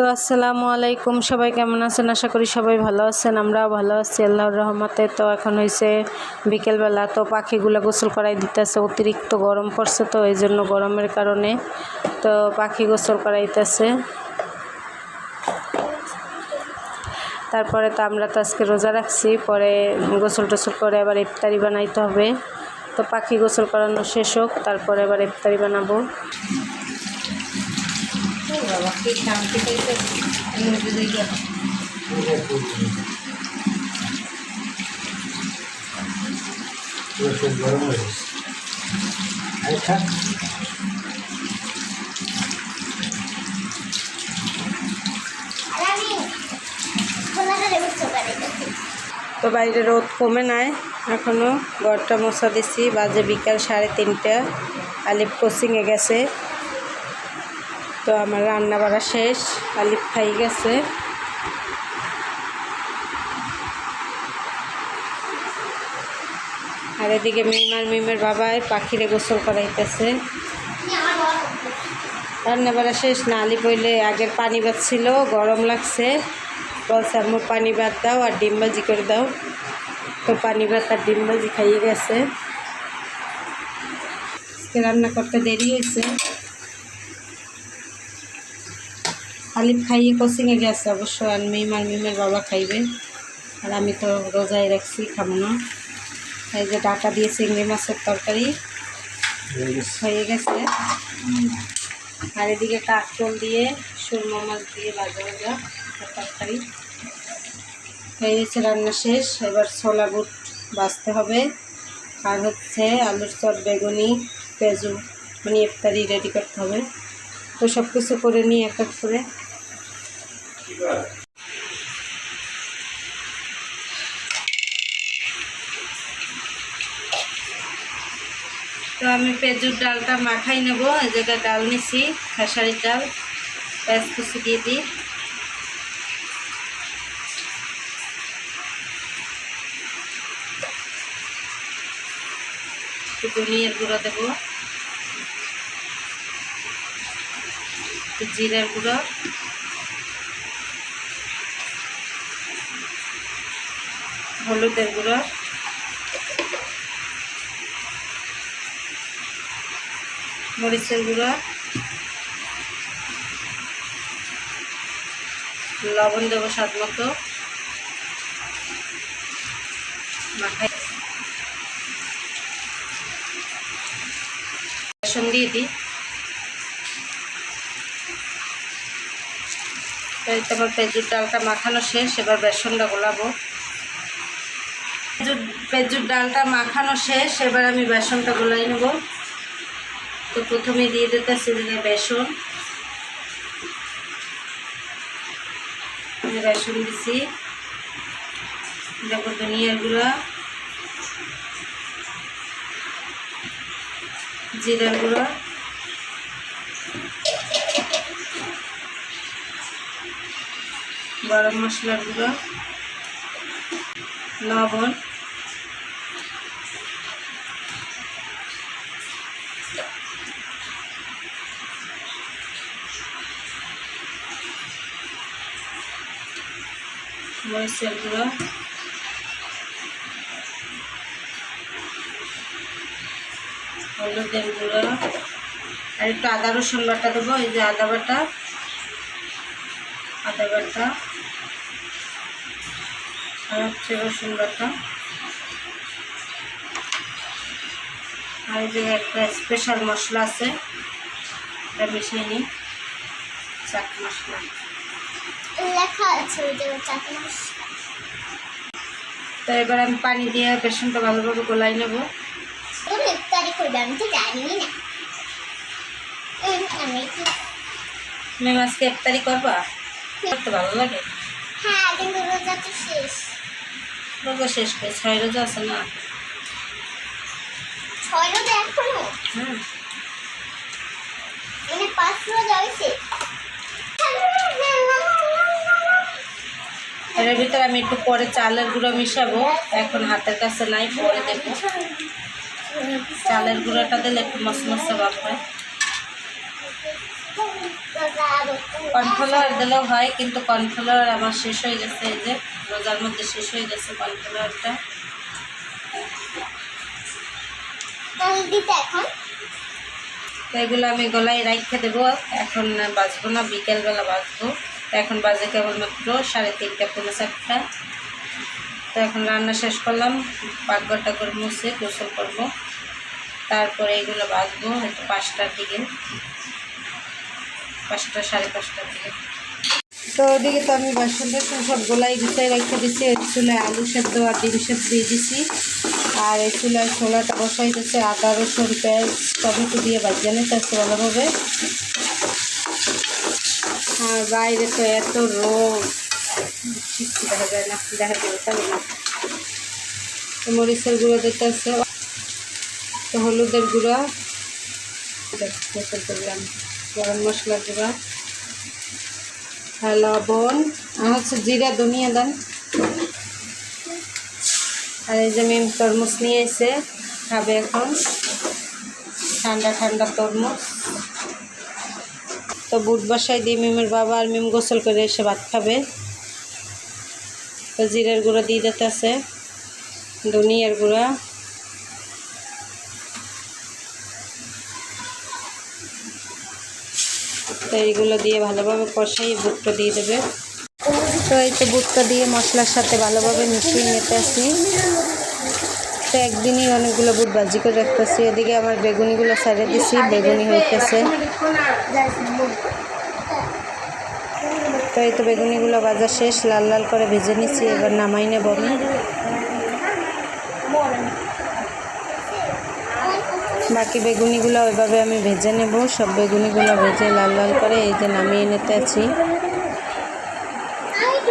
তো আসসালামু আলাইকুম, সবাই কেমন আছেন? আশা করি সবাই ভালো আছেন, আমরাও ভালো আছি, আল্লাহর রহমতে। তো এখন হয়েছে বিকেলবেলা, তো পাখিগুলো গোসল করাই দিতেছে, অতিরিক্ত গরম পড়ছে তো এই জন্য গরমের কারণে। তো পাখি গোসল করাইতেছে। তারপরে তো আমরা তো আজকে রোজা রাখছি, পরে গোসল টোসল করে আবার ইফতারি বানাইতে হবে। তো পাখি গোসল করানো শেষ হোক, তারপরে আবার ইফতারি বানাবো। তো বাইরে রোদ কমে নাই এখনও ঘরটা মশা দিছি, বাজে বিকাল সাড়ে তিনটা, আলিফ কোচিংয়ে গেছে। তো আমার রান্না বাড়া শেষ, আলিফ খাই গেছে। আর এদিকে মিম আর মিমের বাবাই পাখিরে গোসল করাইতেছে। রান্না বাড়া শেষ, না আলিফ হইলে আগের পানি ছিল, গরম লাগছে। বলছে, আম্মু, পানি ভাত দাও আর ডিম ভাজি করে দাও। তো পানি ভাত আর ডিম ভাজি খাইয়ে গেছে। রান্না করতে দেরি হয়েছে আলিফ খাইয়ে কোচিংয়ে গেছে অবশ্য আর মিম আর মিমের বাবা খাইবে। আর আমি তো রোজায় রাখছি খাব না। এই যে ডাটা দিয়ে চিংড়ি মাছের তরকারি হয়ে গেছে। আর এদিকে কাঁকরোল দিয়ে সুরমা মাছ দিয়ে ভাজা ভাজা তরকারি। হয়ে গেছে রান্না শেষ এবার ছোলা বুট বাছতে হবে। আর হচ্ছে আলুর চপ বেগুনি পেঁজু মানে ইফতারি রেডি করতে হবে। তো সব কিছু করে নিই এক এক করে। তো আমি পেঁজুর ডালটা মাখাই নেব। এই জায়গায় ডাল নিছি, খেসারির ডাল, পেঁয়াজ কুচি দিয়ে দিই। ধনিয়ার গুঁড়ো দেবো। জিরার গুঁড়ো। হলুদের গুঁড়ো। মরিচের গুঁড়ো। লবণ দেবো স্বাদ মতো। মাখাই। বেসন দিয়ে দিই। এই তো আমার পেঁজুর ডালটা মাখানো শেষ, এবার বেসনটা গোলাবো। পেঁজুর ডালটা মাখানো শেষ, এবার আমি বেসনটা গোলাই নেব। তো প্রথমে দিয়ে দিতেছি যে বেসন। বেসন দিছি। দেখো ধনিয়ার গুঁড়া। জিরার গুঁড়া। গরম মশলার গুঁড়ো। লবণ। মরিচের গুঁড়ো। আর একটু আদা, রসুন বাটা দেবো, এই যে আদা বাটা। আদা বাটা। আর হচ্ছে রসুন বাটা। আর যে একটা স্পেশাল মশলা আছে এটা মিশিয়ে নিই। চাট মশলা। লেখা আছে ওই যে চাটনি মশলা। তো এবার আমি পানি দিয়ে বেসনটা ভালোভাবে গোলাই নেব। তুমি ইফতারি করবে আমি তো জানি না। তুমি আজকে ইফতারি করবা? করতে ভালো লাগে। হ্যাঁ কিন্তু রোজা তো শেষ। রোজা শেষ করে ছয় রোজা আছে না? ছয় রোজা এখনও মানে পাঁচ রোজা হয়েছে। এর ভিতরে আমি একটু পরে চালের গুঁড়ো মিশাবো। এখন হাতের কাছে নাই পরে দেবো চালের গুঁড়োটা দিলে একটু মশমশা ভাব হয়। কর্নফ্লাওয়ার দিলেও হয় কিন্তু কর্নফ্লাওয়ার আমার শেষ হয়ে গেছে এই যে রোজার মধ্যে শেষ হয়ে গেছে কর্নফ্লাওয়ারটা। তাহলে দিতে এখন। তো এগুলো আমি গলায় রাখতে দেবো। এখন বাজবো না, বিকেলবেলা বাজবো। তো এখন বাজে কেবলমাত্র সাড়ে তিনটা পনেরো চারটা। তো এখন রান্না শেষ করলাম। পাকঘর টাকর মুছে গোসল করব। তারপরে এগুলো বাজবো হয়তো পাঁচটার দিকে। পাঁচটা, সাড়ে পাঁচটার দিকে। তো ওদিকে তো আমি বাসন টাসন সব গোলাই গুছাই রেখে এই চুলায় আলু সেদ্ধ আর ডিম সেদ্ধ দিয়ে দিছি। আর এই চুলায় ছোলাটা বসাই দিচ্ছে আদা, রসুন, পেঁয়াজ টমেটো দিয়ে বাজিয়ে নিতেছে ভালোভাবে? আর বাইরে তো এত কিচ্ছু দেখা যায় না দেখা না। তো মরিচের গুঁড়ো দিতেছে তো হলুদের গুঁড়া। দিলাম গরম মশলার গুঁড়া। লবণ। আর হচ্ছে জিরা, ধনিয়া, দেন। আর এই যে মিম তরমুজ নিয়ে এসে খাবে এখন। ঠান্ডা ঠান্ডা তরমুজ। তো বুট বাসায় দিয়ে মিমের বাবা আর মিম গোসল করে এসে ভাত খাবে। তো জিরের গুঁড়ো দিয়ে দিতে আছে, ধনিয়ার গুঁড়া। তো এইগুলো দিয়ে ভালোভাবে কষাই বুটটা দিয়ে দেবে। তো এই তো বুটটা দিয়ে মশলার সাথে ভালোভাবে মিশিয়ে নিতে আসি তো একদিনই অনেকগুলো বুট ভাজি করে রাখতেছি। এদিকে আমার বেগুনিগুলো সাইডে দিছি বেগুনি হইতেছে। তো এই তো বেগুনিগুলো ভাজা শেষ, লাল লাল করে ভেজে নিচ্ছি এবার নামাই নেব আমি। বাকি বেগুনিগুলো ওইভাবে আমি ভেজে নেব। সব বেগুনিগুলো ভেজে লাল লাল করে এই যে নামিয়ে নিতে আছি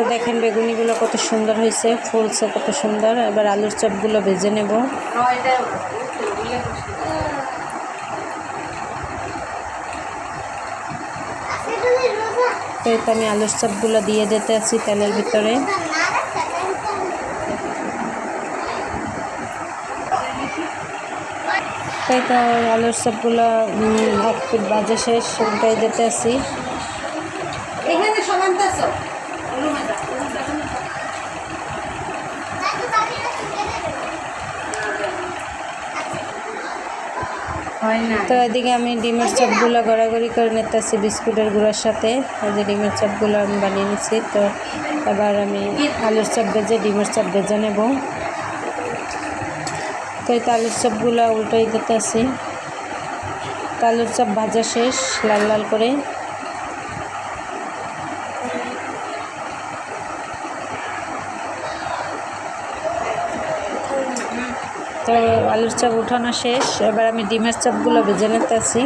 তো দেখেন বেগুনিগুলো কত সুন্দর হয়েছে ফুলছে কত সুন্দর। এবার আলুর চপগুলো ভেজে নেব। তো আমি আলুর চপগুলো দিয়ে দিতে আছি তেলের ভিতরে। তাই তো আলুর চপগুলো এক ফুট বাজে শেষ উল্টাই দিতে আছি। এখানে তো এদিকে আমি ডিমের চপগুলো গড়াগড়ি করে নিতেছি, বিস্কুটের গুঁড়োর সাথে। এই যে ডিমের চপগুলো আমি বানিয়ে নিছি, তো এবার আমি আলুর চপ ভেজে ডিমের চপ ভেজে নেব। তো এই আলুর চপগুলো উল্টাই দিতেছি। আলুর চপ ভাজা শেষ, লাল লাল করে। তো আলুর চপ উঠানো শেষ। এবার আমি ডিমের চপগুলো ভেজে নিতেছি।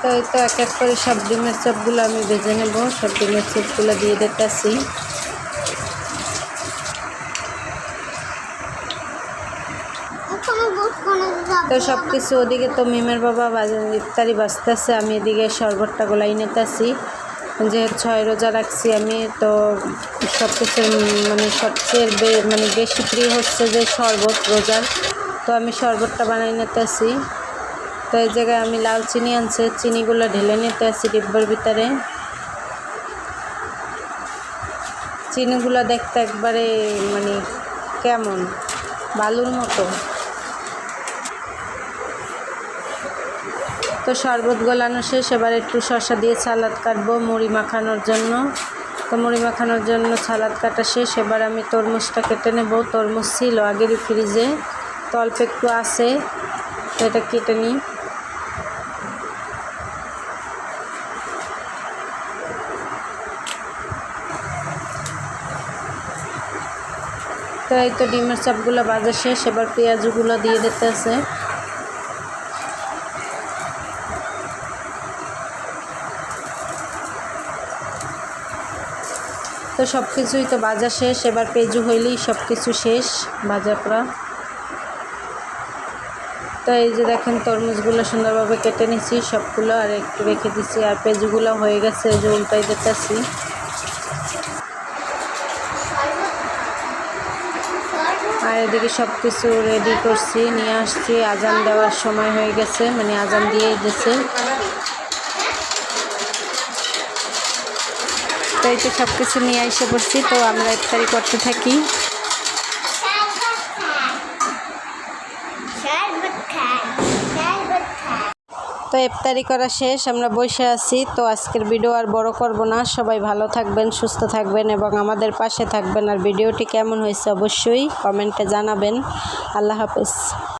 তো এই তো এক এক করে সব ডিমের চপগুলো আমি ভেজে নেব। সব ডিমের চপগুলো দিয়ে দিতেছি। তো সব কিছু ওদিকে তো মিমের বাবা ইফতারি বাঁচতেছে আমি এদিকে শরবতটা গোলাই নিতেছি। যে ছয় রোজা রাখছি আমি, তো সব কিছু মানে সবচেয়ে মানে বেশি প্রিয় হচ্ছে যে শরবত রোজার তো আমি শরবতটা বানাই নিতেছি। তো এই জায়গায় আমি লাল চিনি আনছে, চিনিগুলো ঢেলে নিতে আসি ডিব্বার ভিতরে। চিনিগুলো দেখতে একবারে মানে কেমন? বালুর মতো। তো শরবত গলানো শেষ, এবার একটু শসা দিয়ে সালাদ কাটবো মুড়ি মাখানোর জন্য। তো মুড়ি মাখানোর জন্য সালাদ কাটা শেষ, এবার আমি তরমুজটা কেটে নেব। তরমুজ ছিল আগেরই ফ্রিজে, তো অল্প একটু আছে, তো এটা কেটে নিই। তো এই তো ডিমের চাপগুলো বাজা শেষ, এবার পেঁয়াজগুলো দিয়ে দিতে আছে তো সব কিছুই তো বাজার শেষ, এবার পেজু হইলেই সব কিছু শেষ বাজার করা তো এই যে দেখেন, তরমুজগুলো সুন্দরভাবে কেটে নিছি, সবগুলো আর একটু রেখে দিছি, আর পেজুগুলো হয়ে গেছে যে উল্টাই দেখতেছি। আর এদিকে সব কিছু রেডি করছি, নিয়ে আসছি, আজান দেওয়ার সময় হয়ে গেছে মানে আজান দিয়ে গেছে তো এই তো সব কিছু নিয়ে এসে পড়ছি, তো আমরা ইফতারি করতে থাকি। তো ইফতারি করা শেষ, আমরা বসে আছি। তো আজকের ভিডিও আর বড় করব না। সবাই ভালো থাকবেন, সুস্থ থাকবেন এবং আমাদের পাশে থাকবেন। আর ভিডিওটি কেমন হয়েছে অবশ্যই কমেন্টে জানাবেন। আল্লাহ হাফেজ।